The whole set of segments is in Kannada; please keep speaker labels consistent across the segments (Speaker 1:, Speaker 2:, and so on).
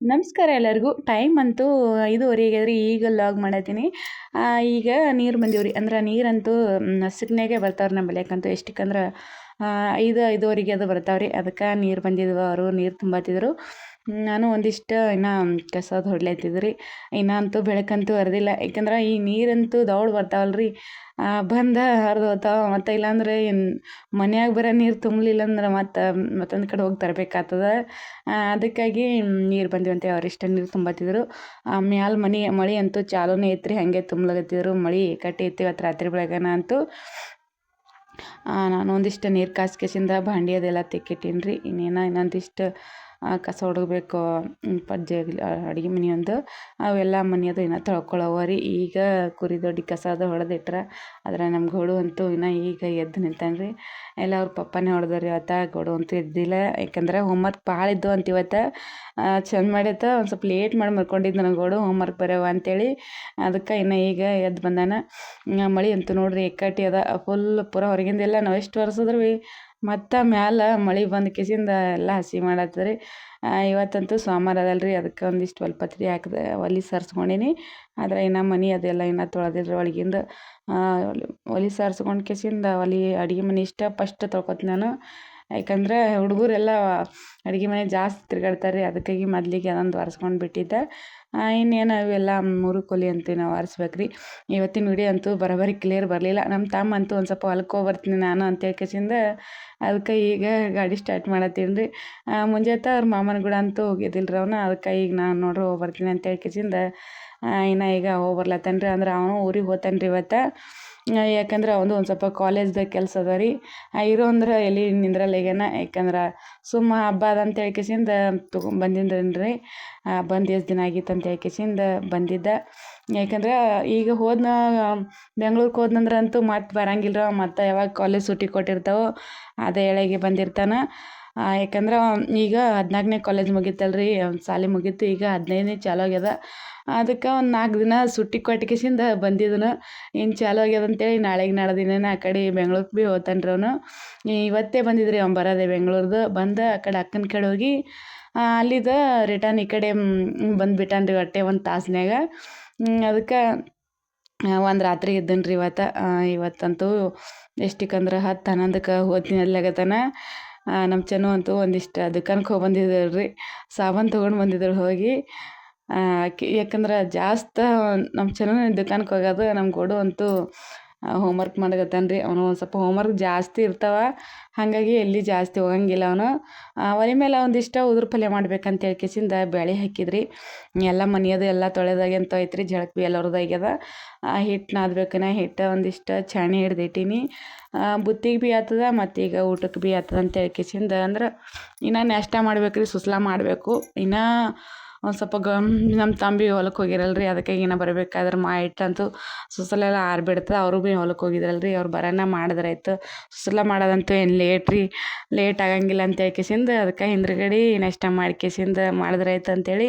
Speaker 1: ನಮಸ್ಕಾರ ಎಲ್ಲರಿಗೂ. ಟೈಮ್ ಅಂತೂ ಐದುವರೆಗೆ ರೀ ಈಗ ಲಾಗ್ ಮಾಡತ್ತೀನಿ. ಈಗ ನೀರು ಬಂದೀವ್ರಿ. ಅಂದ್ರೆ ನೀರಂತೂ ನಸುಕ್ನಾಗೆ ಬರ್ತಾವ್ರಿ ನಮ್ಮ ಯಾಕಂತೂ ಎಷ್ಟಕ್ಕಂದ್ರೆ ಐದು, ಐದುವರೆಗೆ ಅದು ಬರ್ತಾವ್ರಿ. ಅದಕ್ಕೆ ನೀರು ಬಂದಿದ್ವು. ಅವರು ನೀರು ತುಂಬತ್ತಿದ್ರು ನಾನು ಒಂದಿಷ್ಟು ಇನ್ನು ಕಸದ ಹೊಡ್ಲತ್ತಿದ್ರಿ ಇನ್ನು ಅಂತೂ ಬೆಳಕಂತೂ ಹರಿದಿಲ್ಲ. ಯಾಕಂದ್ರೆ ಈ ನೀರಂತೂ ದೌಡ್ ಬರ್ತಾವಲ್ಲ ರೀ ಬಂದು ಹರಿದು ಹೋಗ್ತಾವ. ಮತ್ತು ಇಲ್ಲಾಂದ್ರೆ ಏನು ಮನ್ಯಾಗ ಬರೋ ನೀರು ತುಂಬಲಿಲ್ಲ ಅಂದ್ರೆ ಮತ್ತು ಮತ್ತೊಂದು ಕಡೆ ಹೋಗಿ ತರಬೇಕಾಗ್ತದ. ಅದಕ್ಕಾಗಿ ನೀರು ಬಂದಿವಂತೆ. ಅವರಿಷ್ಟ ನೀರು ತುಂಬತ್ತಿದ್ರು. ಮ್ಯಾಲ ಮನೆ, ಮಳೆ ಅಂತೂ ಚಾಲೂನೇ ಐತ್ರಿ. ಹಾಗೆ ತುಂಬಲಾಗತ್ತಿದ್ರು. ಮಳೆ ಕಟ್ಟಿ ಐತಿ ಇವತ್ತು ರಾತ್ರಿ ಬೆಳಗನ ಅಂತೂ. ನಾನು ಒಂದಿಷ್ಟು ನೀರು ಕಾಸ್ಕೇಸಿಂದ ಭಾಂಡಿ ಅದೆಲ್ಲ ತೆಕ್ಕಿಟ್ಟೀನಿ ರೀ ಇನ್ನೇನು ಇನ್ನೊಂದಿಷ್ಟು ಕಸ ಹೊಡಗಬೇಕು ಪಜ್ಜೆ ಅಡುಗೆ ಮನೆ ಒಂದು. ಅವೆಲ್ಲ ಮನೆಯದು ಇನ್ನೂ ತೊಳ್ಕೊಳ್ಳೋವ ರೀ. ಈಗ ಕುರಿ ದೊಡ್ಡಿ ಕಸ ಅದು ಹೊಡೆದಿಟ್ರೆ ಆದ್ರೆ ನಮ್ಮ ಗೋಡು ಅಂತೂ ಇನ್ನೂ ಈಗ ಎದ್ದು ನಿಂತಾನೆ ರೀ. ಎಲ್ಲ ಅವ್ರ ಪಪ್ಪನೇ ಹೊಡೆದಾರೆ ಇವತ್ತು, ಗೋಡು ಅಂತೂ ಎದ್ದಿಲ್ಲ. ಯಾಕಂದ್ರೆ ಹೋಮ್ವರ್ಕ್ ಭಾಳ ಇದ್ದು ಅಂತ ಇವತ್ತು. ಚಂದ ಮಾಡೈತೆ ಒಂದು ಸ್ವಲ್ಪ ಲೇಟ್ ಮಾಡಿ ಮರ್ಕೊಂಡಿದ್ದು ನನ್ನ ಹೋಮ್ ಹೋಮ್ವರ್ಕ್ ಬರೆಯವ ಅಂತೇಳಿ. ಅದಕ್ಕೆ ಇನ್ನು ಈಗ ಎದ್ದು ಬಂದಾನ. ಮಳೆ ಅಂತೂ ನೋಡ್ರಿ ಎಕ್ಕಟ್ಟಿ ಅದ ಫುಲ್ ಪೂರ ಹೊರಗಿಂದೆಲ್ಲ ನಾವು ಎಷ್ಟು ಒರೆಸಿದ್ರು ಮತ್ತು ಮ್ಯಾಲ ಮಳೆ ಬಂದ ಕೇಸಿಂದ ಎಲ್ಲ ಹಸಿ ಮಾಡತ್ತದ್ರಿ ಇವತ್ತಂತೂ ಸೋಮವಾರ ಅದಲ್ರಿ, ಅದಕ್ಕೆ ಒಂದಿಷ್ಟು ಒಲ್ಪತ್ರಿ ಹಾಕಿದೆ ಒಲಿ ಸಾರ್ಸ್ಕೊಂಡೀನಿ. ಆದರೆ ಇನ್ನು ಮನೆ ಅದೆಲ್ಲ ಇನ್ನೂ ತೊಳೆದಿಲ್ರಿ ಒಳಗಿಂದ. ಒಲಿ ಸಾರ್ಸ್ಕೊಂಡು ಕೇಸಿಂದ ಒಲೆ ಅಡುಗೆ ಮನೆ ಇಷ್ಟ ಫಸ್ಟ್ ತೊಳ್ಕೊತೀನಿ ನಾನು. ಯಾಕಂದ್ರೆ ಹುಡುಗರೆಲ್ಲ ಅಡುಗೆ ಮನೆ ಜಾಸ್ತಿ ತಿರ್ಗಾಡ್ತಾರೆ ಅದಕ್ಕಾಗಿ ಮೊದಲಿಗೆ ಅದೊಂದು ಒರೆಸ್ಕೊಂಡು ಬಿಟ್ಟಿದ್ದೆ. ಇನ್ನೇನು ಇವೆಲ್ಲ ಮೂರು ಕೊಲಿ ಅಂತ ನಾವು ಆರಿಸ್ಬೇಕು ರೀ ಇವತ್ತಿನ ವಿಡಿಯೋ ಅಂತೂ ಬರೋಬ್ಬರಿ ಕ್ಲಿಯರ್ ಬರಲಿಲ್ಲ. ನಮ್ಮ ತಮ್ಮ ಅಂತೂ ಒಂದು ಸ್ವಲ್ಪ ಹೊಲಕ್ಕೆ ಬರ್ತೀನಿ ನಾನು ಅಂತ ಹೇಳ್ಕೇಸಿಂದ ಅದಕ್ಕೆ ಈಗ ಗಾಡಿ ಸ್ಟಾರ್ಟ್ ಮಾಡತ್ತೀನಿ ರೀ ಮುಂಜಾತ ಅವ್ರ ಮಾಮನ ಕೂಡ ಅಂತೂ ಹೋಗಿದ್ದಿಲ್ಲ ಅವನು. ಅದಕ್ಕೆ ಈಗ ನಾನು ನೋಡ್ರಿ ಹೋಗಿ ಬರ್ತೀನಿ ಅಂತ ಹೇಳ್ಕೇಸಿಂದ ಇನ್ನು ಈಗ ಹೋಗಿ ಬರ್ಲತ್ತಾನ ರೀ ಅಂದ್ರೆ ಅವನು ಊರಿಗೆ ಹೋತಾನೆ ರೀ ಇವತ್ತು. ಯಾಕಂದ್ರೆ ಅವಂದು ಒಂದು ಸ್ವಲ್ಪ ಕಾಲೇಜ್ದಾಗ ಕೆಲಸ ಅದ ರೀ. ಇರು ಅಂದ್ರೆ ಎಲ್ಲಿ ನಿಂದ್ರಲ್ಲೇಗನ? ಯಾಕಂದ್ರೆ ಸುಮ್ಮ ಹಬ್ಬ ಅದ ಅಂತ ಹೇಳ್ಕೇಸಿಂದ ರೀ? ಬಂದು ಎಷ್ಟು ದಿನ ಆಗಿತ್ತು ಅಂತ ಹೇಳ್ಕೇಸಿಂದ ಬಂದಿದ್ದ. ಯಾಕಂದ್ರೆ ಈಗ ಹೋದ್ನ ಬೆಂಗ್ಳೂರ್ಗೆ ಹೋದ್ನಂದ್ರಂತೂ ಮತ್ತೆ ಬರಂಗಿಲ್ಲ ಮತ್ತೆ ಯಾವಾಗ ಕಾಲೇಜ್ ಸೂಟಿ ಕೊಟ್ಟಿರ್ತಾವೋ ಅದೇ ಹೇಳಾಗಿ ಬಂದಿರ್ತಾನೆ. ಯಾಕಂದ್ರೆ ಈಗ ಹದಿನಾಲ್ಕನೇ ಕಾಲೇಜ್ ಮುಗೀತಲ್ಲ ರೀ ಅವ್ನ ಶಾಲೆ ಮುಗೀತು, ಈಗ ಹದಿನೈದನೇ ಚಾಲು ಆಗ್ಯದ. ಅದಕ್ಕೆ ಒಂದು ನಾಲ್ಕು ದಿನ ಸುಟ್ಟಿ ಕೊಟ್ಟಿಗೆಸಿಂದ ಬಂದಿದ್ದನು ಇನ್ನು ಚಾಲು ಆಗ್ಯದ ಅಂತೇಳಿ ನಾಳೆಗೆ ನಾಳೆ ದಿನ ಆ ಕಡೆ ಬೆಂಗ್ಳೂರಿಗೆ ಭೀ ಹೋಗ್ತಾನೆ ರೀ ಅವನು ಇವತ್ತೇ ಬಂದಿದ್ರಿ ಅವ್ನು ಬರೋದೆ ಬೆಂಗ್ಳೂರ್ದು. ಬಂದು ಆ ಕಡೆ ಅಕ್ಕನ ಕಡೆ ಹೋಗಿ ಅಲ್ಲಿದ ರಿಟರ್ನ್ ಈ ಕಡೆ ಬಂದುಬಿಟ್ಟನ್ರಿ ಒಟ್ಟೆ ಒಂದು ತಾಸಿನಾಗ ಅದಕ್ಕೆ ಒಂದು ರಾತ್ರಿ ಇದ್ದನ್ರಿ ಇವತ್ತು. ಇವತ್ತಂತೂ ಎಷ್ಟಕ್ಕಂದ್ರೆ ಹತ್ತು ಹನ್ನೊಂದಕ್ಕೆ ಹೋಗ್ತೀನಿ ಅಲ್ಲಾಗತ್ತಾನ ನಮ್ಮ ಚೆನ್ನು ಅಂತೂ ಒಂದಿಷ್ಟು ದುಕಾನ್ಗೆ ಹೋಗಿ ಬಂದಿದ್ದಾಳೆ ರೀ ಸಾಬೂನು ತೊಗೊಂಡು ಬಂದಿದ್ದಾಳೆ ಹೋಗಿ. ಯಾಕಂದ್ರೆ ಜಾಸ್ತಿ ನಮ್ಮ ಚೆನ್ನು ದುಕಾನ್ಗೆ ಹೋಗೋದು ನಮ್ಮ ಗೋಡು ಅಂತೂ ಹೋಮ್ವರ್ಕ್ ಮಾಡಕತ್ತಾನ ರೀ ಅವನು ಒಂದು ಸ್ವಲ್ಪ ಹೋಮ್ವರ್ಕ್ ಜಾಸ್ತಿ ಇರ್ತಾವೆ. ಹಾಗಾಗಿ ಎಲ್ಲಿ ಜಾಸ್ತಿ ಹೋಗಂಗಿಲ್ಲ ಅವನು. ಒಲೆ ಮೇಲೆ ಒಂದಿಷ್ಟು ಉದುರು ಪಲ್ಯ ಮಾಡ್ಬೇಕಂತ ಹೇಳ್ಕೇಸಿಂದ ಬೇಳೆ ಹಾಕಿದ್ರಿ. ಎಲ್ಲ ಮನೆಯದು ಎಲ್ಲ ತೊಳೆದಾಗೆ ಅಂತ ಐತ್ರಿ ಜಳಕ್ ಬಿ ಎಲ್ಲರದಾಗ್ಯದ ಹಿಟ್ಟು ನಾದ್ಬೇಕನ ಹಿಟ್ಟು ಒಂದಿಷ್ಟು ಛಾಣಿ ಹಿಡ್ದಿಟ್ಟೀನಿ. ಬುತ್ತಿಗೆ ಭೀ ಆತದ ಮತ್ತು ಈಗ ಊಟಕ್ಕೆ ಭೀ ಆತದ ಅಂತ ಹೇಳ್ಕೇಸಿಂದ ಅಂದ್ರೆ ಇನ್ನು ನಾಷ್ಟ ಮಾಡ್ಬೇಕು ರೀ ಸುಸ್ಲಾ ಮಾಡಬೇಕು. ಇನ್ನೂ ಒಂದು ಸ್ವಲ್ಪ ಗಮ್ ನಮ್ಮ ತಂಬಿ ಹೊಲಕ್ಕೆ ಹೋಗಿರಲ್ಲ ರೀ ಅದಕ್ಕೆ ಏನೋ ಬರಬೇಕಾದ್ರೆ ಮಾ ಇಟ್ಟಂತೂ ಸುಸಲೆಲ್ಲ ಆರಿಬಿಡ್ತದೆ, ಅವರು ಭೀ ಹೊಲಕ್ಕೆ ಹೋಗಿದ್ರಲ್ಲ ರೀ ಅವ್ರು ಬರೋಣ ಮಾಡಿದ್ರಾಯ್ತು ಸುಸಲ ಮಾಡೋದಂತೂ ಏನು ಲೇಟ್ ರೀ ಲೇಟ್ ಆಗಂಗಿಲ್ಲ ಅಂತ ಹೇಳ್ಕೇಸಿಂದ, ಅದಕ್ಕೆ ಹಿಂದ್ಗಡೆ ನಾಷ್ಟ ಮಾಡ್ಕೇಸಿಂದ ಮಾಡಿದ್ರಾಯ್ತು ಅಂತೇಳಿ,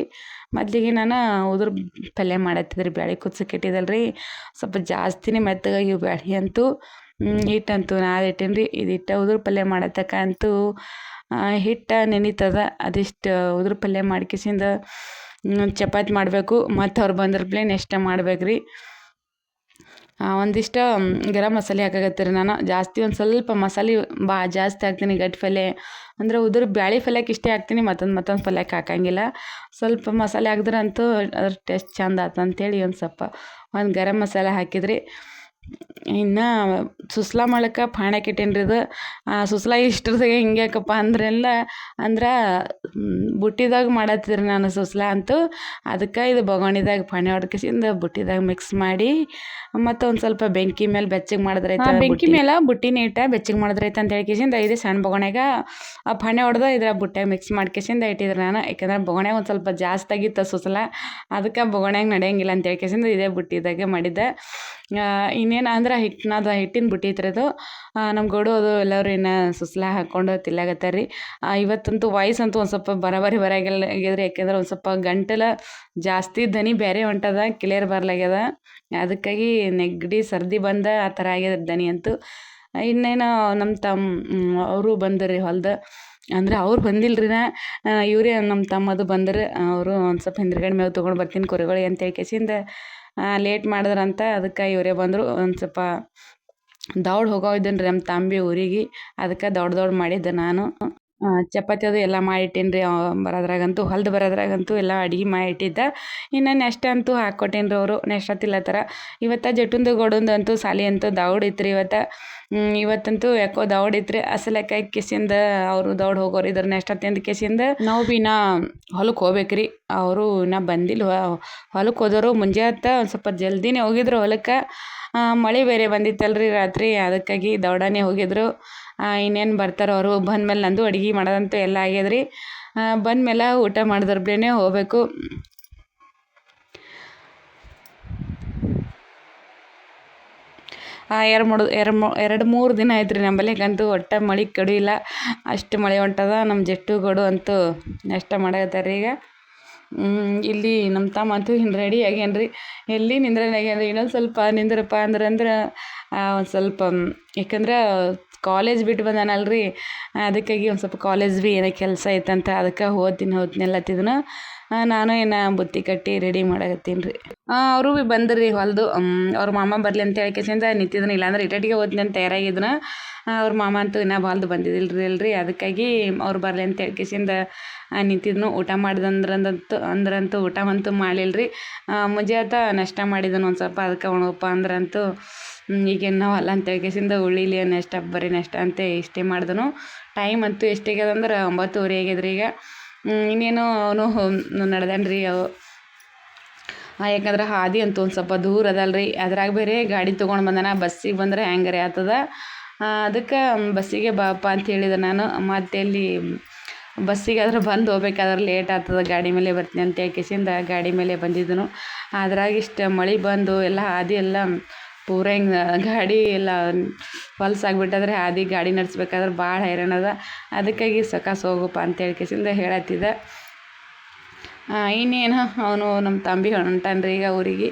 Speaker 1: ಮೊದಲಿಗೆ ನಾನು ಉದುರು ಪಲ್ಯ ಮಾಡತ್ತಿದ್ರಿ, ಬ್ಯಾಳಿ ಕುದ್ಸಕ್ಕೆ ಸ್ವಲ್ಪ ಜಾಸ್ತಿನೇ ಮೆತ್ತಗಾಗಿ ಬ್ಯಾಳಿ ಅಂತೂ. ಹಿಟ್ಟಂತೂ ನಾದಿಟ್ಟೀನಿ ರೀ ಇದು ಹಿಟ್ಟು ಉದುರು ಪಲ್ಯ ಮಾಡತಕ್ಕ ಅಂತೂ ಹಿಟ್ಟು ನೆನೀತದ. ಅದಿಷ್ಟು ಉದ್ರ ಪಲ್ಯ ಮಾಡ್ಕೇಸಿಂದ ಚಪಾತಿ ಮಾಡಬೇಕು. ಮತ್ತು ಅವ್ರು ಪ್ಲೇನ್ ನೆಕ್ಸ್ಟ್ ಮಾಡ್ಬೇಕು ರೀ ಒಂದಿಷ್ಟು ಗರಂ ಮಸಾಲೆ ಹಾಕಾಕತ್ತೀರಿ ನಾನು. ಜಾಸ್ತಿ ಒಂದು ಸ್ವಲ್ಪ ಮಸಾಲೆ ಭಾಳ ಜಾಸ್ತಿ ಹಾಕ್ತೀನಿ ಗಟ್ಟಿ ಪಲ್ಯ. ಅಂದ್ರೆ ಉದುರು ಬ್ಯಾಳಿ ಪಲ್ಯಕ್ಕೆ ಇಷ್ಟೇ ಹಾಕ್ತೀನಿ. ಮತ್ತೊಂದು ಮತ್ತೊಂದು ಪಲ್ಯಕ್ಕೆ ಹಾಕಂಗಿಲ್ಲ. ಸ್ವಲ್ಪ ಮಸಾಲೆ ಹಾಕಿದ್ರಂತೂ ಅದ್ರ ಟೇಸ್ಟ್ ಚಂದ ಅಂತೇಳಿ ಒಂದು ಸ್ವಲ್ಪ. ಒಂದು ಗರಂ ಮಸಾಲೆ ಹಾಕಿದ್ರಿ. ಇನ್ನು ಸುಸ್ಲಾ ಮಾಡಕ್ಕೆ ಪಾಣೆ ಇಟ್ಟೀನಿ ರೀ ಆ ಸುಸ್ಲಾ ಇಷ್ಟ್ರದಾಗೆ ಹಿಂಗ್ಯಾಕಪ್ಪ ಅಂದ್ರೆಲ್ಲ ಅಂದ್ರೆ ಬುಟ್ಟಿದಾಗ ಮಾಡತ್ತಿದ್ರಿ ನಾನು ಸುಸ್ಲಾ ಅಂತೂ. ಅದಕ್ಕೆ ಇದು ಬೊಗಣಿದಾಗ ಪಾಣೆ ಹೊಡ್ಕಸಿಂದ ಬುಟ್ಟಿದಾಗ ಮಿಕ್ಸ್ ಮಾಡಿ ಮತ್ತು ಒಂದು ಸ್ವಲ್ಪ ಬೆಂಕಿ ಮೇಲೆ ಬೆಚ್ಚಗೆ ಮಾಡಿದ್ರೈತೆ ಬೆಂಕಿ ಮೇಲೆ ಬುಟ್ಟಿನ ಇಟ್ಟ ಬೆಚ್ಚಗೆ ಮಾಡಿದ್ರೈತೆ ಅಂತ ಹೇಳ್ಕೇಸಿಂದ ಇದು ಸಣ್ಣ ಬೊಗಣೆಗ ಆ ಪಾಣೆ ಹೊಡೆದ ಇದ್ರ ಬುಟ್ಟ್ಯಾಗ ಮಿಕ್ಸ್ ಮಾಡ್ಕೇಸಿಂದ ಇಟ್ಟಿದ್ರು ನಾನು. ಯಾಕಂದ್ರೆ ಬೊಗಣೆಗೆ ಒಂದು ಸ್ವಲ್ಪ ಜಾಸ್ತಿ ಆಗಿತ್ತು ಸುಸ್ಲಾ. ಅದಕ್ಕೆ ಬೊಗಣ್ಯಾಗ ನಡೆಯಂಗಿಲ್ಲ ಅಂತ ಹೇಳ್ಕೇಸಿಂದ ಇದೇ ಬುಟ್ಟಿದಾಗೆ ಮಾಡಿದ್ದೆ. ಇನ್ನೇನು ಅಂದ್ರೆ ಹಿಟ್ಟಿನದ ಹಿಟ್ಟಿನ ಬುಟ್ಟಿ ಐತ್ರಿ ಅದು. ನಮ್ಮ ಗೋಡು ಅದು ಎಲ್ಲರೂ ಇನ್ನು ಸುಸ್ಲ ಹಾಕ್ಕೊಂಡು ತಿಲ್ಲಾಗತ್ತಾರ ರೀ. ಇವತ್ತಂತೂ ವಾಯ್ಸ್ ಅಂತೂ ಒಂದು ಸ್ವಲ್ಪ ಬರಬರಿ ಬರಾಗಿಲ್ಲ ಆಗ್ಯದ್ರಿ. ಯಾಕೆಂದ್ರೆ ಒಂದು ಸ್ವಲ್ಪ ಗಂಟಲ ಜಾಸ್ತಿ ದನಿ ಬೇರೆ ಹೊಂಟದ ಕ್ಲಿಯರ್ ಬರ್ಲಾಗ್ಯದ. ಅದಕ್ಕಾಗಿ ನೆಗಡಿ, ಸರ್ದಿ ಬಂದ ಆ ಥರ ಆಗ್ಯದ ದನಿ ಅಂತೂ. ಇನ್ನೇನು ನಮ್ಮ ತಮ್ಮ ಅವರು ಬಂದರು ರೀ ಹೊಲ್ದ. ಅಂದ್ರೆ ಅವ್ರು ಬಂದಿಲ್ಲ ರೀ ಇವರೇ ನಮ್ಮ ತಮ್ಮದು ಬಂದ್ರೆ, ಅವರು ಒಂದು ಸ್ವಲ್ಪ ಹಿಂದ್ಗಡೆ ಮೇವು ತೊಗೊಂಡು ಬರ್ತೀನಿ ಕುರಿಗಳಿಗೆ ಅಂತ ಕೇಸಿಂದ ಲೇಟ್ ಮಾಡಿದ್ರಂತ ಅದಕ್ಕೆ ಇವರೇ ಬಂದರು. ಒಂದು ಸ್ವಲ್ಪ ದೌಡ್ ಹೋಗೋ ಇದ್ದೀನಿ ರೀ ನಮ್ಮ ತಂಬಿ ಊರಿಗೆ. ಅದಕ್ಕೆ ದೌಡ್ ದೌಡ್ ಮಾಡಿದ್ದೆ ನಾನು. ಚಪಾತಿ ಅದು ಎಲ್ಲ ಮಾಡಿಟ್ಟೇನಿ ರೀ ಬರೋದ್ರಾಗಂತೂ, ಹೊಲ್ದು ಬರೋದ್ರಾಗಂತೂ ಎಲ್ಲ ಅಡುಗೆ ಮಾಡಿ ಇಟ್ಟಿದ್ದ ಇನ್ನು ನೆಕ್ಸ್ಟ್ ಅಂತೂ ಹಾಕ್ಕೊಟ್ಟೇನಿ ರೀ ಅವರು, ನೆಕ್ಸ್ಟ್ ಥರ ಇವತ್ತು ಜಟುಂದು ಗೋಡುಂದು ಅಂತೂ ಸಾಲಿ ಅಂತೂ ದೌಡ್ ಇತ್ತು ರೀ ಇವತ್ತು ಇವತ್ತಂತೂ ಯಾಕೋ ದೌಡ್ ಇತ್ತು ರೀ ಅಸಲಕ್ಕೆ ಕಿಸಿಂದ ಅವರು ದೌಡ್ ಹೋಗೋರು ಇದ್ರ ನೆಕ್ಸ್ಟ್ ಹೊತ್ತಿಂದ ಕಿಸಿಂದ ನಾವು ಭೀ ನಾ ಹೊಲಕ್ಕೆ ಹೋಗ್ಬೇಕು ರೀ ಅವರು ನಾ ಬಂದಿಲ್ಲ ಹೊಲಕ್ಕೆ ಹೋದವರು ಮುಂಜಾನೆ ಒಂದು ಸ್ವಲ್ಪ ಜಲ್ದಿನೇ ಹೋಗಿದ್ರು ಹೊಲಕ್ಕೆ ಮಳೆ ಬೇರೆ ಬಂದಿತ್ತಲ್ರಿ ರಾತ್ರಿ, ಅದಕ್ಕಾಗಿ ದೌಡಾನೆ ಹೋಗಿದ್ರು. ಇನ್ನೇನು ಬರ್ತಾರೋ ಅವರು ಬಂದ್ಮೇಲೆ ನಂದು ಅಡುಗೆ ಮಾಡೋದಂತೂ ಎಲ್ಲ ಆಗ್ಯದ ರೀ ಬಂದಮೇಲೆ ಊಟ ಮಾಡಿದ್ರಬ್ಲೇನೆ ಹೋಗಬೇಕು. ಎರಡು ಮೂರು, ಎರಡು ಮೂ, ಎರಡು ಮೂರು ದಿನ ಆಯ್ತು ರೀ ನಂಬಲ್ಲಿಗಂತೂ ಒಟ್ಟ ಮಳೆ ಕಡು ಇಲ್ಲ. ಅಷ್ಟು ಮಳೆ ಹೊಂಟದ ನಮ್ಮ ಜಟ್ಟು ಗಡು ಅಂತೂ ನಷ್ಟ ಮಾಡ್ತಾರೆ ರೀ ಈಗ ಇಲ್ಲಿ ನಮ್ಮ ತಮ್ಮ ಅಂತೂ ಹಿಂಗೆ ರೆಡಿ ಆಗ್ಯಾನ ರೀ ಎಲ್ಲಿ ನಿಂದ್ರೆ ಆಗ್ಯಾನ ಇನ್ನೊಂದು ಸ್ವಲ್ಪ ನಿಂದ್ರಪ್ಪ ಅಂದ್ರೆ ಅಂದ್ರೆ ಒಂದು ಸ್ವಲ್ಪ ಯಾಕಂದ್ರೆ ಕಾಲೇಜ್ ಬಿಟ್ಟು ಬಂದಾನಲ್ರಿ ಅದಕ್ಕಾಗಿ ಒಂದು ಸ್ವಲ್ಪ ಕಾಲೇಜ್ ಭೀ ಏನೋ ಕೆಲಸ ಐತಂತ ಅದಕ್ಕೆ ಹೋಗ್ತೀನಿ ಹೋಗ್ತೀನಿ ನಾನು ಏನು ಬುತ್ತಿ ಕಟ್ಟಿ ರೆಡಿ ಮಾಡಕತ್ತೀನಿ ರೀ. ಅವರು ಭೀ ಬಂದ್ರಿ ರೀ ಹೊಲ್ದು ಅವ್ರ ಮಾಮ ಬರಲಿ ಅಂತ ಹೇಳ್ಕೇಸಿಂದ ಇಲ್ಲ ಇಲ್ಲಾಂದ್ರೆ ಇಟಟಿಗೆ ಹೋದ್ನಿ ಅಂತ ತಯಾರಾಗಿದ್ನ. ಅವ್ರ ಮಾಮ ಅಂತೂ ಇನ್ನೂ ಬಾಲ್ದು ಬಂದಿದ್ದಿಲ್ಲ ರೀ ಅಲ್ರಿ, ಅದಕ್ಕಾಗಿ ಅವ್ರು ಬರಲಿ ಅಂತ ಹೇಳ್ಕೇಸಿಂದ ನಿಂತಿದ್ನು, ಊಟ ಮಾಡ್ದಂದ್ರಂದಂತು, ಅಂದ್ರಂತೂ ಊಟ ಅಂತೂ ಮಾಡಿಲ್ಲ ರೀ ಮುಂಜಾತ ನಾಷ್ಟ ಮಾಡಿದನು ಒಂದು ಸ್ವಲ್ಪ, ಅದಕ್ಕೆ ಉಣಪ್ಪ ಅಂದ್ರಂತೂ ಈಗೇನು ನಾವು ಅಲ್ಲ ಅಂತ ಹೇಳ್ಕೇಸಿಂದ ಉಳ್ಳಿಲಿ ನೆಕ್ಸ್ಟ್ ಬರೀ ನೆಕ್ಸ್ಟ್ ಅಂತ ಇಷ್ಟೇ ಮಾಡಿದನು. ಟೈಮ್ ಅಂತೂ ಎಷ್ಟಾಗ್ಯದ ಅಂದ್ರೆ ಒಂಬತ್ತುವರೆ ಆಗ್ಯದ್ರಿ ಈಗ. ಇನ್ನೇನು ಅವನು ನಡೆದಾನ ರೀ ಅವು. ಯಾಕಂದ್ರೆ ಹಾದಿ ಅಂತೂ ಒಂದು ಸ್ವಲ್ಪ ದೂರ ಅದಲ್ಲ ರೀ ಅದ್ರಾಗ ಬೇರೆ ಗಾಡಿ ತೊಗೊಂಡು ಬಂದಾನ, ಬಸ್ಸಿಗೆ ಬಂದರೆ ಹೆಂಗಾರೆ ಆಗ್ತದ. ಅದಕ್ಕೆ ಬಸ್ಸಿಗೆ ಬಾಪ್ಪ ಅಂತ ಹೇಳಿದೆ ನಾನು. ಮತ್ತೆ ಅಲ್ಲಿ ಬಸ್ಸಿಗೆ ಆದ್ರೆ ಬಂದು ಹೋಗ್ಬೇಕಾದ್ರೆ ಲೇಟ್ ಆಗ್ತದ, ಗಾಡಿ ಮೇಲೆ ಬರ್ತೀನಿ ಅಂತ ಹೇಳ್ಕೇಸಿಂದ ಗಾಡಿ ಮೇಲೆ ಬಂದಿದ್ದನು. ಅದ್ರಾಗ ಇಷ್ಟು ಮಳೆ ಬಂದು ಎಲ್ಲ ಹಾದಿ ಎಲ್ಲ ಪೂರ ಹಿಂಗೆ ಗಾಡಿ ಎಲ್ಲ ಹೊಲ್ಸಾಗ್ಬಿಟ್ಟದ್ರೆ ಹಾದಿ ಗಾಡಿ ನಡೆಸ್ಬೇಕಾದ್ರೆ ಭಾಳ ಹೈರಾಣ ಅದ. ಅದಕ್ಕಾಗಿ ಸಕಾಸ್ ಹೋಗಪ್ಪ ಅಂತ ಹೇಳ್ಕೇಸಿಂದ ಹೇಳತ್ತಿದ್ದೆ. ಇನ್ನೇನು? ಅವನು ನಮ್ಮ ತಂಬಿ ಹೊಂಟಾನ್ರಿ ಈಗ ಊರಿಗೆ.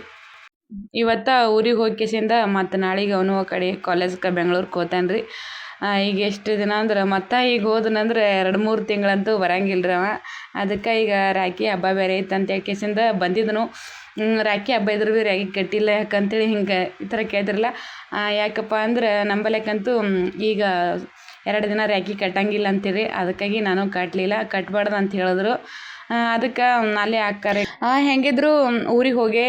Speaker 1: ಇವತ್ತು ಊರಿಗೆ ಹೋಗ್ಕೇಸಿಂದ ಮತ್ತು ನಾಳೆಗೆ ಅವನು ಆ ಕಡೆ ಕಾಲೇಜ್ಗೆ ಬೆಂಗ್ಳೂರಿಗೆ ಹೋತಾನೆ ರೀ ಈಗ ಎಷ್ಟು ದಿನ ಅಂದ್ರೆ, ಮತ್ತೆ ಈಗ ಹೋದನಂದ್ರೆ ಎರಡು ಮೂರು ತಿಂಗಳಂತೂ ಬರಂಗಿಲ್ಲ ರೀ ಅವ. ಅದಕ್ಕೆ ಈಗ ರಾಖಿ ಹಬ್ಬ ಬೇರೆ ಐತೆ ಅಂತ ಹೇಳ್ಕೇಸಿಂದ ಬಂದಿದ್ದನು ರಾಖಿ ಹಬ್ಬ ಇದ್ರೆ ಭೀ ರಾಖಿ ಕಟ್ಟಿಲ್ಲ ಯಾಕಂತೇಳಿ ಹಿಂಗೆ ಈ ಥರ ಕೇಳ್ತಿರಲ್ಲ ಯಾಕಪ್ಪ ಅಂದ್ರೆ ನಂಬಲ್ಯಾಕಂತೂ ಈಗ ಎರಡು ದಿನ ರ್ಯಾಕಿ ಕಟ್ಟಂಗಿಲ್ಲ ಅಂತೀರಿ. ಅದಕ್ಕಾಗಿ ನಾನು ಕಟ್ಟಲಿಲ್ಲ ಕಟ್ಬಾರ್ದು ಅಂತ ಹೇಳಿದ್ರು. ಅದಕ್ಕೆ ಅಲ್ಲೇ ಹಾಕ್ತಾರೆ. ಹೆಂಗಿದ್ರು ಊರಿಗೆ ಹೋಗಿ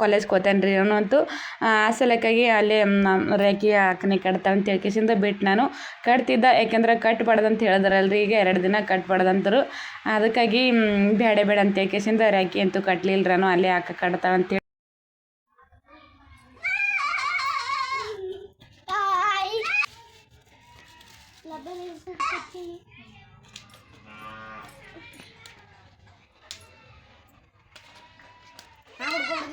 Speaker 1: ಕಾಲೇಜ್ ಹೋಗ್ತಾನೆ ರೀ ಅವನು ಅಂತೂ ಆ ಸಲಕ್ಕಾಗಿ ಅಲ್ಲೇ ರೇಖಿ ಹಾಕನಿ ಕಟ್ತ ಅಂತ ಹೇಳ್ಕೇಸಿಂದ ಬಿಟ್ಟು ನಾನು ಕಟ್ತಿದ್ದ. ಯಾಕೆಂದ್ರೆ ಕಟ್ಬಾರ್ದು ಅಂತ ಹೇಳಿದ್ರಲ್ರಿ, ಈಗ ಎರಡು ದಿನ ಕಟ್ಬಾರ್ದು ಅಂತರು. ಅದಕ್ಕಾಗಿ ಬೇಡ ಬೇಡ ಅಂತ ಹೇಳ್ಕೇಸಿಂದ ರ್ಯಾಕಿ ಅಂತೂ ಕಟ್ಟಲಿಲ್ಲ ನಾನು, ಅಲ್ಲೇ ಹಾಕ ಕಟ್ತಾಳೆ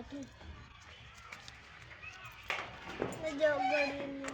Speaker 2: satu. Sejauh gue ini.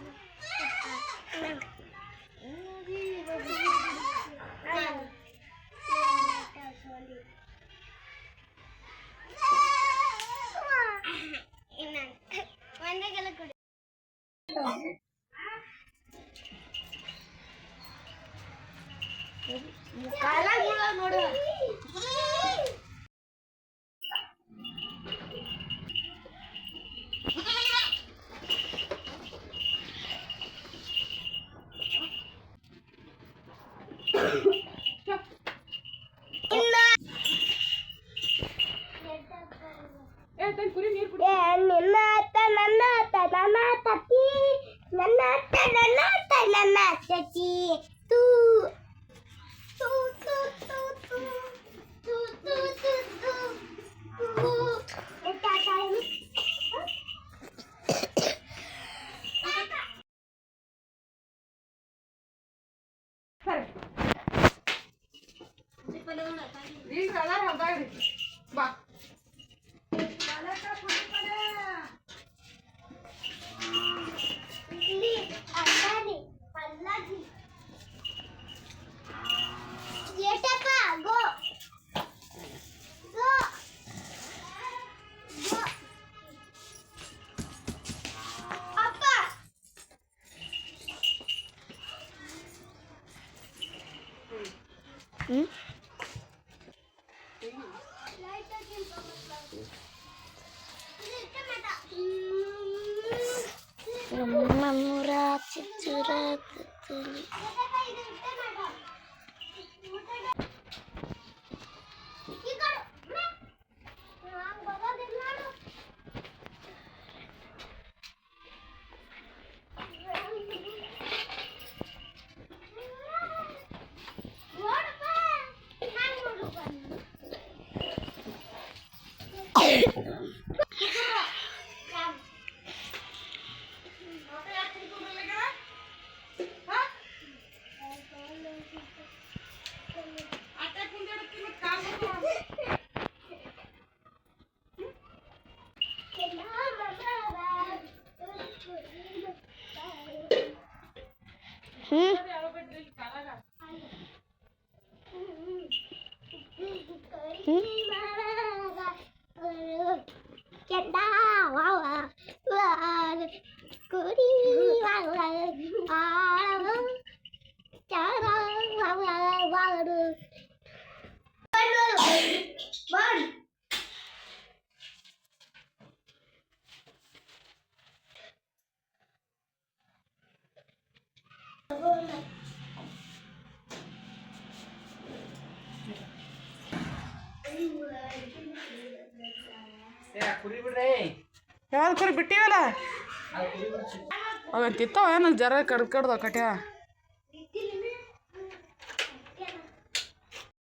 Speaker 2: Mamurat, cicurat, Hum?
Speaker 1: ಯಾವ್ದು ಕುರಿ ಬಿಟ್ಟಿವಲ್ಲ? ಅವನ್ ತಿತ್ತವ ಏನು ಜರ ಕಡ್ಕಡ್ದ ಕಟ್ಯಾ.